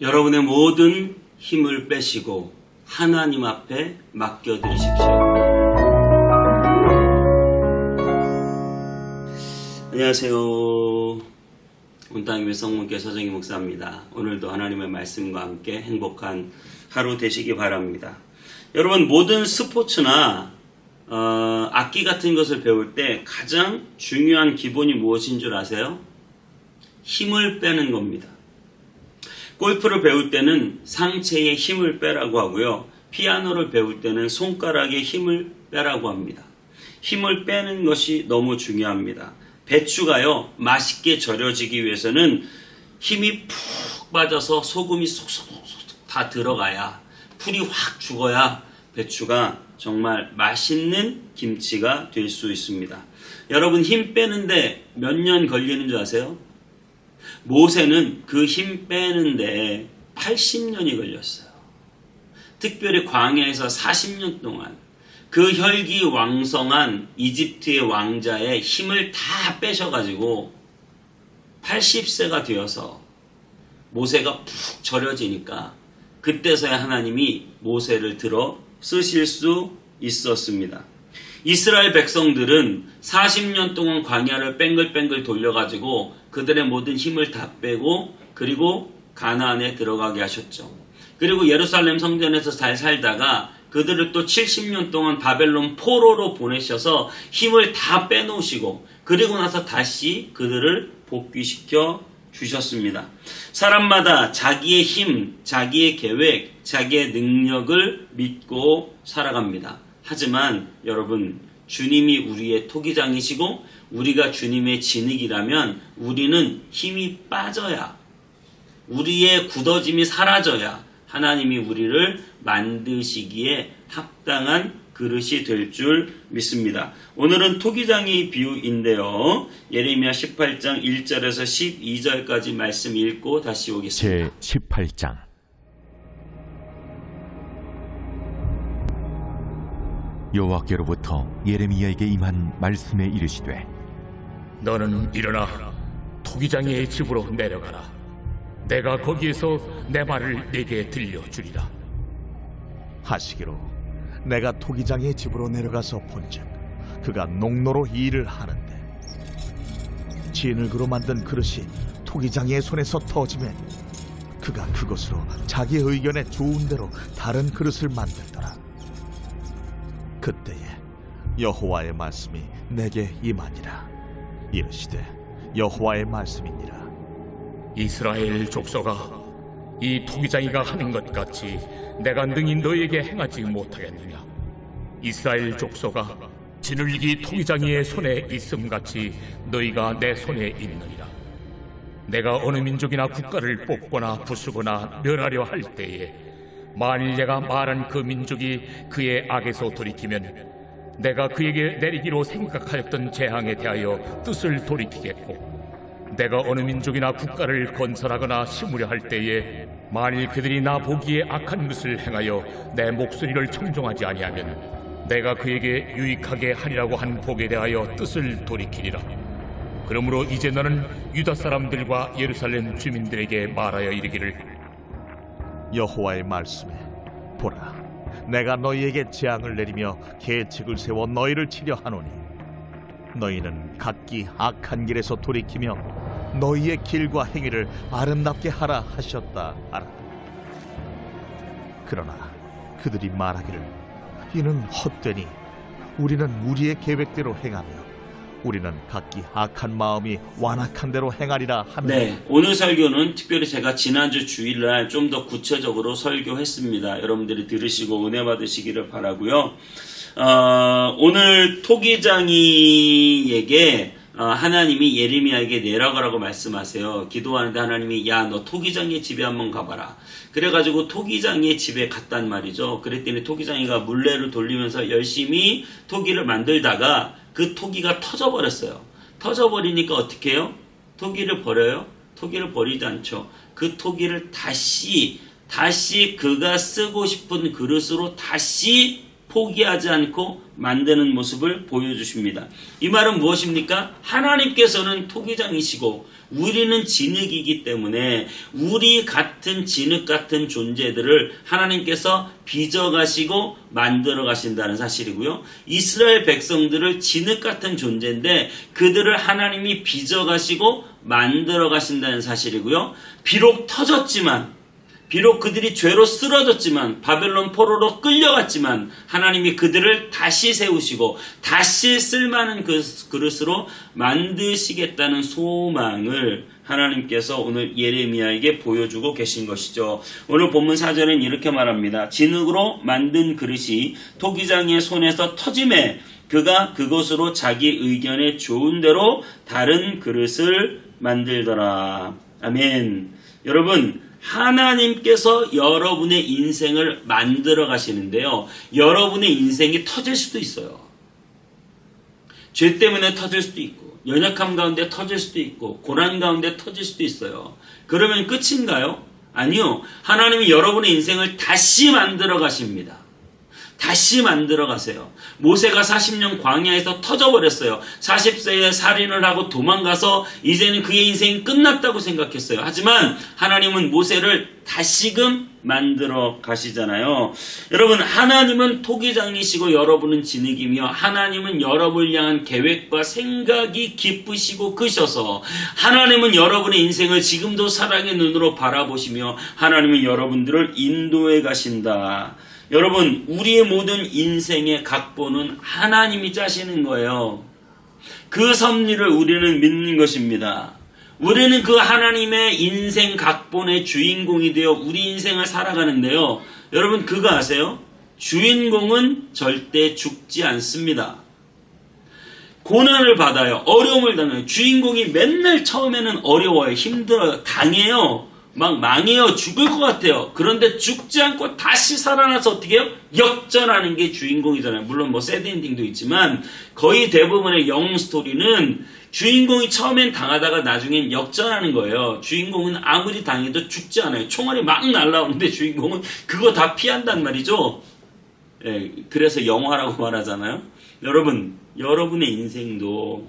여러분의 모든 힘을 빼시고 하나님 앞에 맡겨드리십시오. 안녕하세요. 온땅님의 성문교 서정희 목사입니다. 오늘도 하나님의 말씀과 함께 행복한 하루 되시기 바랍니다. 여러분 모든 스포츠나 어, 악기 같은 것을 배울 때 가장 중요한 기본이 무엇인 줄 아세요? 힘을 빼는 겁니다. 골프를 배울 때는 상체에 힘을 빼라고 하고요. 피아노를 배울 때는 손가락에 힘을 빼라고 합니다. 힘을 빼는 것이 너무 중요합니다. 배추가요, 맛있게 절여지기 위해서는 힘이 푹 빠져서 소금이 쏙쏙쏙 다 들어가야, 풀이 확 죽어야 배추가 정말 맛있는 김치가 될 수 있습니다. 여러분 힘 빼는데 몇 년 걸리는 줄 아세요? 모세는 그 힘 빼는데 80년이 걸렸어요. 특별히 광야에서 40년 동안 그 혈기 왕성한 이집트의 왕자의 힘을 다 빼셔가지고 80세가 되어서 모세가 푹 절여지니까 그때서야 하나님이 모세를 들어 쓰실 수 있었습니다. 이스라엘 백성들은 40년 동안 광야를 뺑글뺑글 돌려가지고 그들의 모든 힘을 다 빼고 그리고 가나안에 들어가게 하셨죠. 그리고 예루살렘 성전에서 잘 살다가 그들을 또 70년 동안 바벨론 포로로 보내셔서 힘을 다 빼놓으시고 그리고 나서 다시 그들을 복귀시켜 주셨습니다. 사람마다 자기의 힘, 자기의 계획, 자기의 능력을 믿고 살아갑니다. 하지만 여러분, 주님이 우리의 토기장이시고 우리가 주님의 진흙이라면 우리는 힘이 빠져야 우리의 굳어짐이 사라져야 하나님이 우리를 만드시기에 합당한 그릇이 될 줄 믿습니다. 오늘은 토기장의 비유인데요. 예레미야 18장 1절에서 12절까지 말씀 읽고 다시 오겠습니다. 제 18장 여호와께로부터 예레미야에게 임한 말씀에 이르시되 너는 일어나 토기장의 집으로 내려가라. 내가 거기에서 내 말을 네게 들려주리라. 하시기로 내가 토기장의 집으로 내려가서 본즉 그가 농로로 일을 하는데 진흙으로 만든 그릇이 토기장의 손에서 터지면 그가 그것으로 자기 의견에 좋은 대로 다른 그릇을 만들더라 그때에 여호와의 말씀이 내게 임하니라 이르시되 여호와의 말씀이니라 이스라엘 족속아, 이 토기장이가 하는 것 같이 내가 능히 너에게 행하지 못하겠느냐? 이스라엘 족속아, 진흙이 토기장이의 손에 있음 같이 너희가 내 손에 있느니라. 내가 어느 민족이나 국가를 뽑거나 부수거나 멸하려 할 때에 만일 내가 말한 그 민족이 그의 악에서 돌이키면 내가 그에게 내리기로 생각하였던 재앙에 대하여 뜻을 돌이키겠고 내가 어느 민족이나 국가를 건설하거나 심으려 할 때에 만일 그들이 나 보기에 악한 것을 행하여 내 목소리를 청종하지 아니하면 내가 그에게 유익하게 하리라고 한 복에 대하여 뜻을 돌이키리라. 그러므로 이제 너는 유다 사람들과 예루살렘 주민들에게 말하여 이르기를 여호와의 말씀에 보라 내가 너희에게 재앙을 내리며 계책을 세워 너희를 치려 하노니 너희는 각기 악한 길에서 돌이키며 너희의 길과 행위를 아름답게 하라 하셨다 하라. 그러나 그들이 말하기를 이는 헛되니 우리는 우리의 계획대로 행하며 우리는 각기 악한 마음이 완악한 대로 행하리라 하는 네, 오늘 설교는 특별히 제가 지난주 주일날 좀 더 구체적으로 설교했습니다. 여러분들이 들으시고 은혜 받으시기를 바라고요. 어, 오늘 토기장이에게 어, 하나님이 예레미야에게 내려가라고 말씀하세요. 기도하는데 하나님이 야 너 토기장의 집에 한번 가봐라. 그래가지고 토기장의 집에 갔단 말이죠. 그랬더니 토기장이가 물레를 돌리면서 열심히 토기를 만들다가 그 토기가 터져버렸어요. 터져버리니까 어떻게 해요? 토기를 버려요? 토기를 버리지 않죠. 그 토기를 다시 다시 그가 쓰고 싶은 그릇으로 다시 포기하지 않고 만드는 모습을 보여주십니다. 이 말은 무엇입니까? 하나님께서는 토기장이시고 우리는 진흙이기 때문에 우리 같은 진흙 같은 존재들을 하나님께서 빚어가시고 만들어 가신다는 사실이고요. 이스라엘 백성들을 진흙 같은 존재인데 그들을 하나님이 빚어가시고 만들어 가신다는 사실이고요. 비록 터졌지만 비록 그들이 죄로 쓰러졌지만 바벨론 포로로 끌려갔지만 하나님이 그들을 다시 세우시고 다시 쓸만한 그 그릇으로 만드시겠다는 소망을 하나님께서 오늘 예레미야에게 보여주고 계신 것이죠. 오늘 본문 사절은 이렇게 말합니다. 진흙으로 만든 그릇이 토기장의 손에서 터짐에 그가 그것으로 자기 의견에 좋은 대로 다른 그릇을 만들더라. 아멘. 여러분, 하나님께서 여러분의 인생을 만들어 가시는데요. 여러분의 인생이 터질 수도 있어요. 죄 때문에 터질 수도 있고, 연약함 가운데 터질 수도 있고, 고난 가운데 터질 수도 있어요. 그러면 끝인가요? 아니요. 하나님이 여러분의 인생을 다시 만들어 가십니다. 다시 만들어 가세요. 모세가 40년 광야에서 터져버렸어요. 40세에 살인을 하고 도망가서 이제는 그의 인생이 끝났다고 생각했어요. 하지만 하나님은 모세를 다시금 만들어 가시잖아요. 여러분, 하나님은 토기장이시고 여러분은 진흙이며 하나님은 여러분을 향한 계획과 생각이 기쁘시고 크셔서 하나님은 여러분의 인생을 지금도 사랑의 눈으로 바라보시며 하나님은 여러분들을 인도해 가신다. 여러분, 우리의 모든 인생의 각본은 하나님이 짜시는 거예요. 그 섭리를 우리는 믿는 것입니다. 우리는 그 하나님의 인생 각본의 주인공이 되어 우리 인생을 살아가는데요. 여러분, 그거 아세요? 주인공은 절대 죽지 않습니다. 고난을 받아요. 어려움을 당해요. 주인공이 맨날 처음에는 어려워요. 힘들어요. 당해요. 막 망해요. 죽을 것 같아요. 그런데 죽지 않고 다시 살아나서 어떻게 해요? 역전하는 게 주인공이잖아요. 물론 뭐 새드 엔딩도 있지만 거의 대부분의 영웅 스토리는 주인공이 처음엔 당하다가 나중엔 역전하는 거예요. 주인공은 아무리 당해도 죽지 않아요. 총알이 막 날라오는데 주인공은 그거 다 피한단 말이죠. 예, 그래서 영화라고 말하잖아요. 여러분, 여러분의 인생도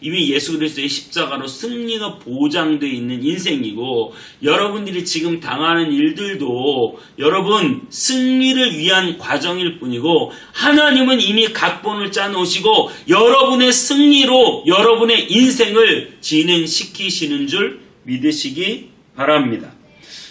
이미 예수 그리스도의 십자가로 승리가 보장되어 있는 인생이고 여러분들이 지금 당하는 일들도 여러분 승리를 위한 과정일 뿐이고 하나님은 이미 각본을 짜 놓으시고 여러분의 승리로 여러분의 인생을 진행시키시는 줄 믿으시기 바랍니다.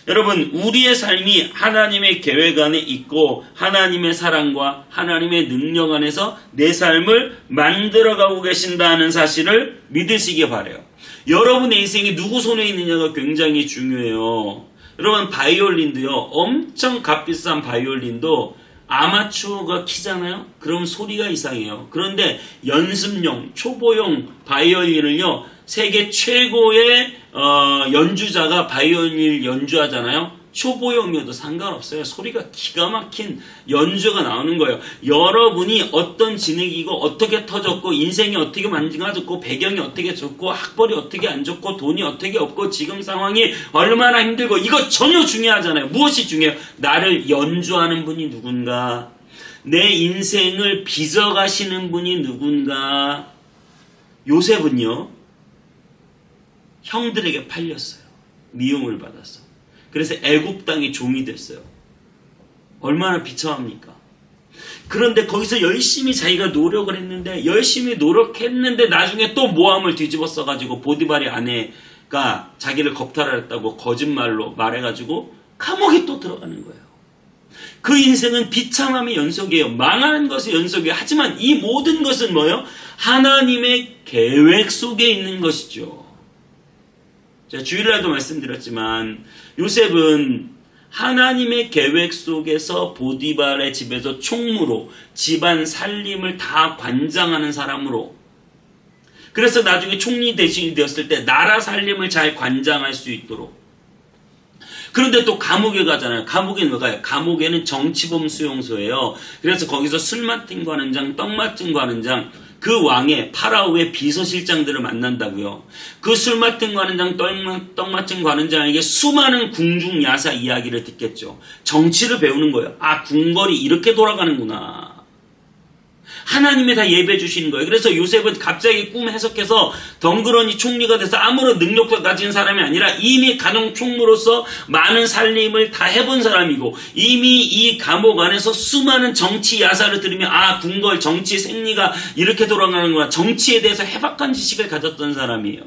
여러분, 우리의 삶이 하나님의 계획 안에 있고 하나님의 사랑과 하나님의 능력 안에서 내 삶을 만들어가고 계신다는 사실을 믿으시기 바래요. 여러분의 인생이 누구 손에 있느냐가 굉장히 중요해요. 여러분, 바이올린도요, 엄청 값비싼 바이올린도 아마추어가 키잖아요? 그럼 소리가 이상해요. 그런데 연습용, 초보용 바이올린을요, 세계 최고의 어, 연주자가 바이올린을 연주하잖아요. 초보용이어도 상관없어요. 소리가 기가 막힌 연주가 나오는 거예요. 여러분이 어떤 진흙이고 어떻게 터졌고 인생이 어떻게 만들어졌고 배경이 어떻게 좋고 학벌이 어떻게 안 좋고 돈이 어떻게 없고 지금 상황이 얼마나 힘들고 이거 전혀 중요하잖아요. 무엇이 중요해요? 나를 연주하는 분이 누군가 내 인생을 빚어가시는 분이 누군가 요셉은요 형들에게 팔렸어요. 미움을 받았어. 그래서 애굽 땅의 종이 됐어요. 얼마나 비참합니까? 그런데 거기서 열심히 자기가 노력을 했는데 열심히 노력했는데 나중에 또 모함을 뒤집어 써가지고 보디발의 아내가 자기를 겁탈했다고 거짓말로 말해가지고 감옥에 또 들어가는 거예요. 그 인생은 비참함의 연속이에요. 망하는 것의 연속이에요. 하지만 이 모든 것은 뭐예요? 하나님의 계획 속에 있는 것이죠. 제가 주일날도 말씀드렸지만 요셉은 하나님의 계획 속에서 보디발의 집에서 총무로 집안 살림을 다 관장하는 사람으로 그래서 나중에 총리 대신이 되었을 때 나라 살림을 잘 관장할 수 있도록 그런데 또 감옥에 가잖아요. 감옥에는 왜 가요? 감옥에는 정치범 수용소예요. 그래서 거기서 술 맡은 관원장, 떡 맡은 관원장, 그 왕의 파라오의 비서실장들을 만난다고요. 그 술 맡은 관원장, 떡, 떡 맡은 관원장에게 수많은 궁중 야사 이야기를 듣겠죠. 정치를 배우는 거예요. 아, 궁궐이 이렇게 돌아가는구나. 하나님이 다 예배 주시는 거예요. 그래서 요셉은 갑자기 꿈 해석해서 덩그러니 총리가 돼서 아무런 능력도 가진 사람이 아니라 이미 가정 총무로서 많은 살림을 다 해본 사람이고 이미 이 감옥 안에서 수많은 정치 야사를 들으며 아 궁궐 정치 생리가 이렇게 돌아가는구나 정치에 대해서 해박한 지식을 가졌던 사람이에요.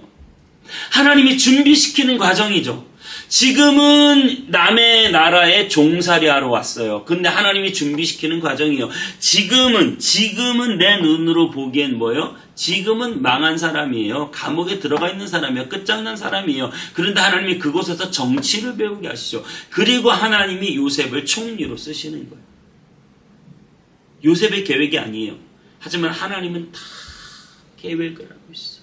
하나님이 준비시키는 과정이죠. 지금은 남의 나라에 종살이 하러 왔어요. 근데 하나님이 준비시키는 과정이에요. 지금은, 지금은 내 눈으로 보기엔 뭐예요? 지금은 망한 사람이에요. 감옥에 들어가 있는 사람이에요. 끝장난 사람이에요. 그런데 하나님이 그곳에서 정치를 배우게 하시죠. 그리고 하나님이 요셉을 총리로 쓰시는 거예요. 요셉의 계획이 아니에요. 하지만 하나님은 다 계획을 하고 있어요.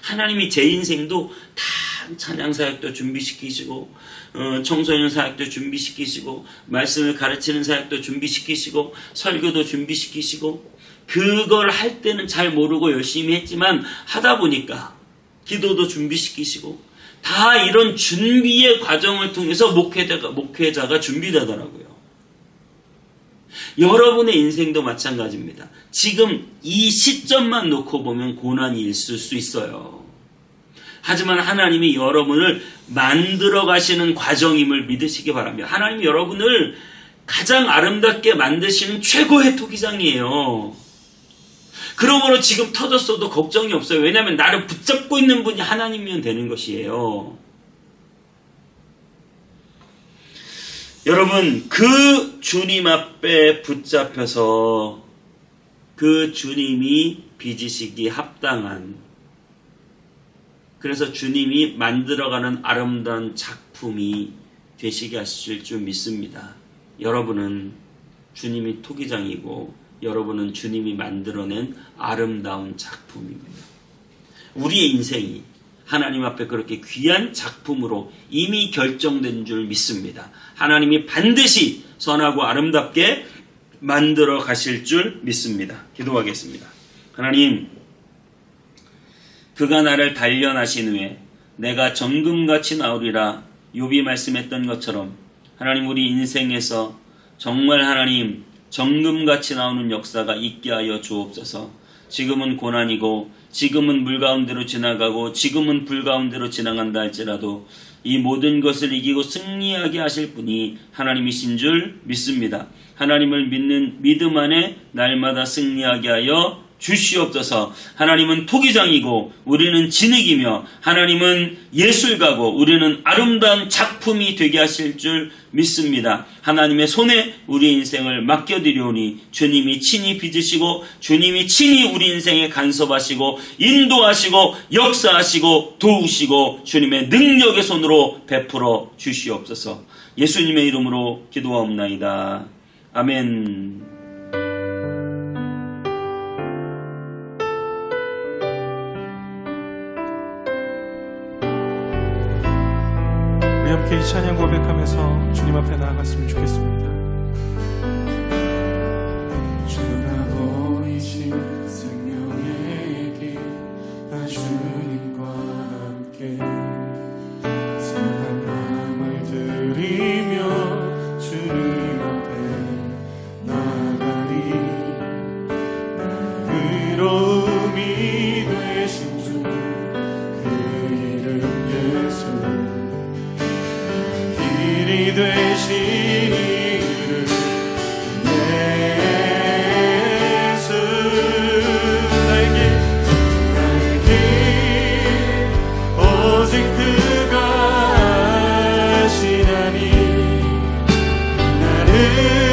하나님이 제 인생도 다 찬양 사역도 준비시키시고 어, 청소년 사역도 준비시키시고 말씀을 가르치는 사역도 준비시키시고 설교도 준비시키시고 그걸 할 때는 잘 모르고 열심히 했지만 하다 보니까 기도도 준비시키시고 다 이런 준비의 과정을 통해서 목회자가 목회자가 준비되더라고요. 여러분의 인생도 마찬가지입니다. 지금 이 시점만 놓고 보면 고난이 있을 수 있어요. 하지만 하나님이 여러분을 만들어 가시는 과정임을 믿으시기 바랍니다. 하나님이 여러분을 가장 아름답게 만드시는 최고의 토기장이에요. 그러므로 지금 터졌어도 걱정이 없어요. 왜냐하면 나를 붙잡고 있는 분이 하나님이면 되는 것이에요. 여러분, 그 주님 앞에 붙잡혀서 그 주님이 빚으시기 합당한 그래서 주님이 만들어가는 아름다운 작품이 되시게 하실 줄 믿습니다. 여러분은 주님이 토기장이고 여러분은 주님이 만들어낸 아름다운 작품입니다. 우리의 인생이 하나님 앞에 그렇게 귀한 작품으로 이미 결정된 줄 믿습니다. 하나님이 반드시 선하고 아름답게 만들어 가실 줄 믿습니다. 기도하겠습니다. 하나님, 그가 나를 단련하신 후에 내가 정금같이 나오리라 욥이 말씀했던 것처럼 하나님 우리 인생에서 정말 하나님 정금같이 나오는 역사가 있게 하여 주옵소서. 지금은 고난이고 지금은 물 가운데로 지나가고 지금은 불 가운데로 지나간다 할지라도 이 모든 것을 이기고 승리하게 하실 분이 하나님이신 줄 믿습니다. 하나님을 믿는 믿음 안에 날마다 승리하게 하여 주시옵소서. 하나님은 토기장이고 우리는 진흙이며 하나님은 예술가고 우리는 아름다운 작품이 되게 하실 줄 믿습니다. 하나님의 손에 우리 인생을 맡겨드리오니 주님이 친히 빚으시고 주님이 친히 우리 인생에 간섭하시고 인도하시고 역사하시고 도우시고 주님의 능력의 손으로 베풀어 주시옵소서. 예수님의 이름으로 기도하옵나이다. 아멘. 함께 이 찬양 고백하면서 주님 앞에 나아갔으면 좋겠습니다. 나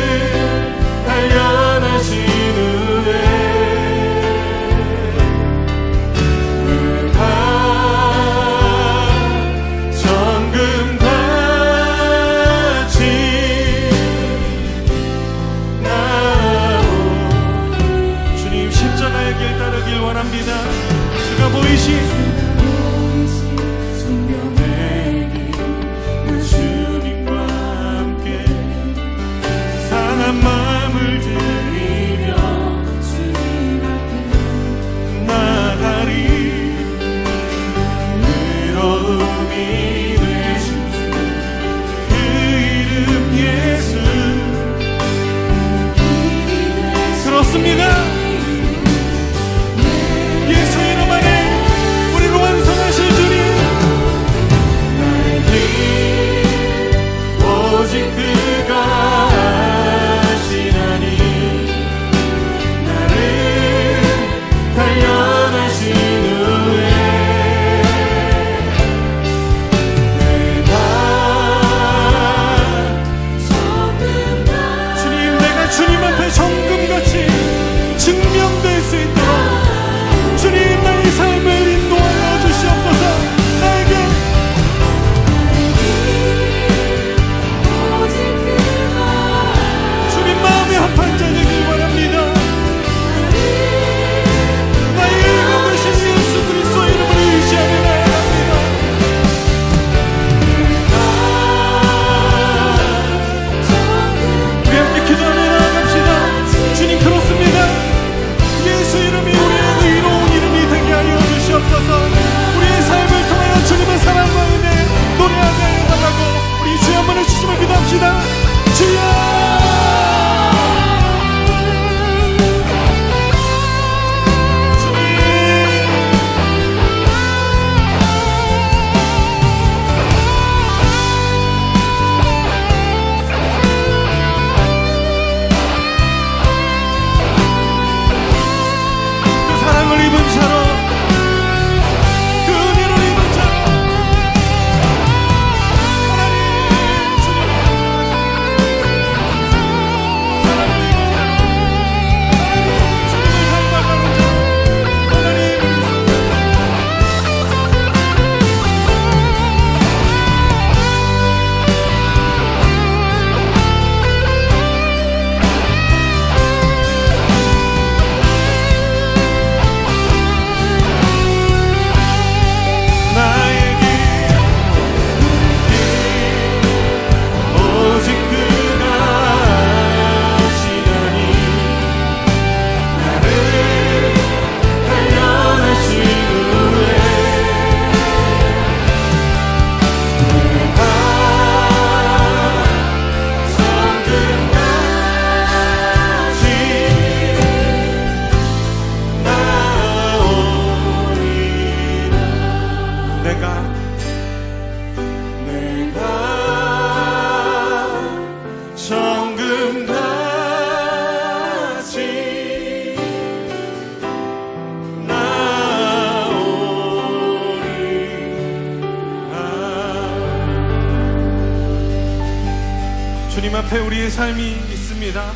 삶이 있습니다.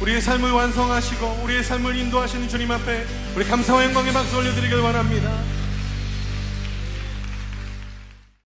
우리의 삶을 완성하시고 우리의 삶을 인도하시는 주님 앞에 우리 감사와 영광의 박수 올려드리길 원합니다.